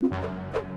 you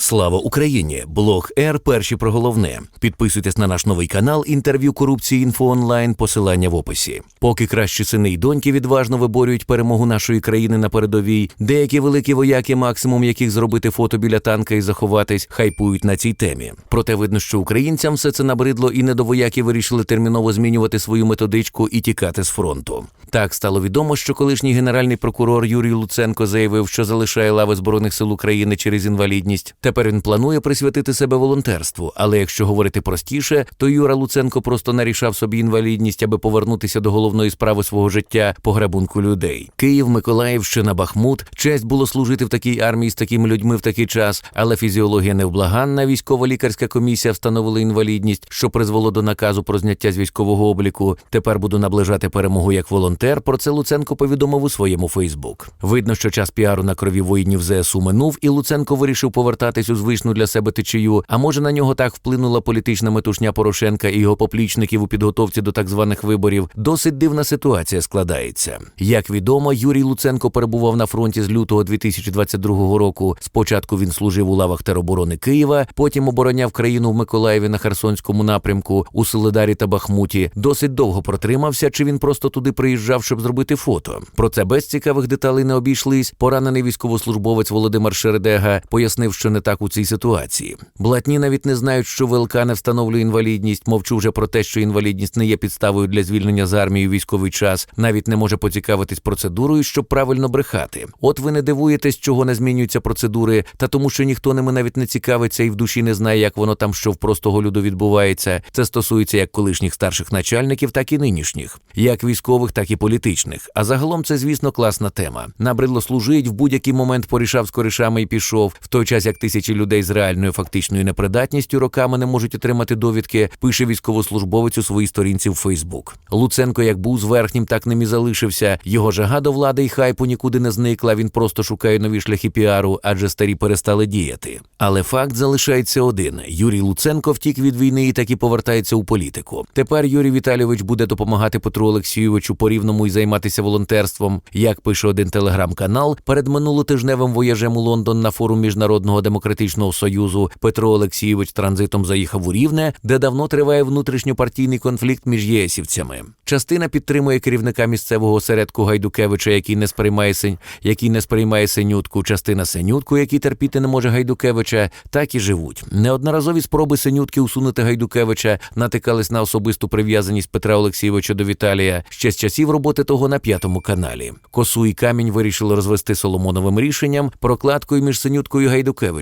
Слава Україні! Блог Р. Перші про головне. Підписуйтесь на наш новий канал інтерв'ю корупції інфо онлайн. Посилання в описі. Поки кращі сини й доньки відважно виборюють перемогу нашої країни на передовій, деякі великі вояки, максимум яких зробити фото біля танка і заховатись, хайпують на цій темі. Проте видно, що українцям все це набридло, і недовояки вирішили терміново змінювати свою методичку і тікати з фронту. Так стало відомо, що колишній генеральний прокурор Юрій Луценко заявив, що залишає лави збройних сил України через інвалідність. Тепер він планує присвятити себе волонтерству. Але якщо говорити простіше, то Юра Луценко просто нарішав собі інвалідність, аби повернутися до головної справи свого життя пограбунку людей. Київ, Миколаївщина, Бахмут. Честь було служити в такій армії з такими людьми в такий час, але фізіологія невблаганна. Військово-лікарська комісія встановила інвалідність, що призвело до наказу про зняття з військового обліку. Тепер буду наближати перемогу як волонтер. Про це Луценко повідомив у своєму Фейсбук. Видно, що час піару на крові воїнів ЗСУ минув, і Луценко вирішив у звичну для себе течію. А може на нього так вплинула політична метушня Порошенка і його поплічників у підготовці до так званих виборів. Досить дивна ситуація складається. Як відомо, Юрій Луценко перебував на фронті з лютого 2022 року. Спочатку він служив у лавах тероборони Києва, потім обороняв країну в Миколаєві на Херсонському напрямку, у Солидарі та Бахмуті. Досить довго протримався, чи він просто туди приїжджав, щоб зробити фото. Про це без цікавих деталей не обійшлись. Поранений військовослужбовець Володимир Шередега пояснив, що не так у цій ситуації. Блатні навіть не знають, що ВЛК не встановлює інвалідність. Мовчу вже про те, що інвалідність не є підставою для звільнення з армії у військовий час, навіть не може поцікавитись процедурою, щоб правильно брехати. От ви не дивуєтесь, чого не змінюються процедури, та тому, що ніхто ними навіть не цікавиться і в душі не знає, як воно там, що в простого люду відбувається. Це стосується як колишніх старших начальників, так і нинішніх, як військових, так і політичних. А загалом це, звісно, класна тема. Набридло служить в будь-який момент порішав з коришами і пішов. В той час як тисячі людей з реальною фактичною непридатністю роками не можуть отримати довідки, пише військовослужбовець у своїй сторінці в Фейсбук. Луценко як був з верхнім, так ним і залишився. Його жага до влади і хайпу нікуди не зникла. Він просто шукає нові шляхи піару, адже старі перестали діяти. Але факт залишається один: Юрій Луценко втік від війни і таки повертається у політику. Тепер Юрій Віталійович буде допомагати Петру Олексійовичу по рівному і займатися волонтерством. Як пише один телеграм-канал, перед минулотижневим вояжем у Лондон на форум міжнародного демократичного союзу Петро Олексійович транзитом заїхав у Рівне, де давно триває внутрішньопартійний конфлікт між єсівцями. Частина підтримує керівника місцевого осередку Гайдукевича, який не сприймає синь, який не сприймає синютку. Частина синютку, який терпіти не може Гайдукевича, так і живуть. Неодноразові спроби синютки усунути Гайдукевича натикались на особисту прив'язаність Петра Олексійовича до Віталія ще з часів роботи того на п'ятому каналі. Косу і камінь вирішили розвести Соломоновим рішенням прокладкою між синюткою і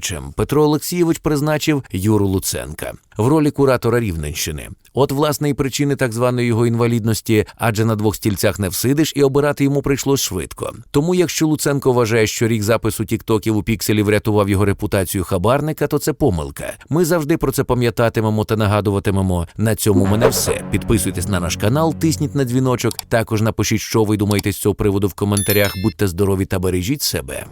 Гайдукевичем. Петро Олексійович призначив Юру Луценка в ролі куратора Рівненщини. От власне і причини так званої його інвалідності, адже на двох стільцях не всидиш, і обирати йому прийшлось швидко. Тому, якщо Луценко вважає, що рік запису тіктоків у пікселі врятував його репутацію хабарника, то це помилка. Ми завжди про це пам'ятатимемо та нагадуватимемо. На цьому мене все. Підписуйтесь на наш канал, тисніть на дзвіночок. Також напишіть, що ви думаєте з цього приводу в коментарях. Будьте здорові та бережіть себе.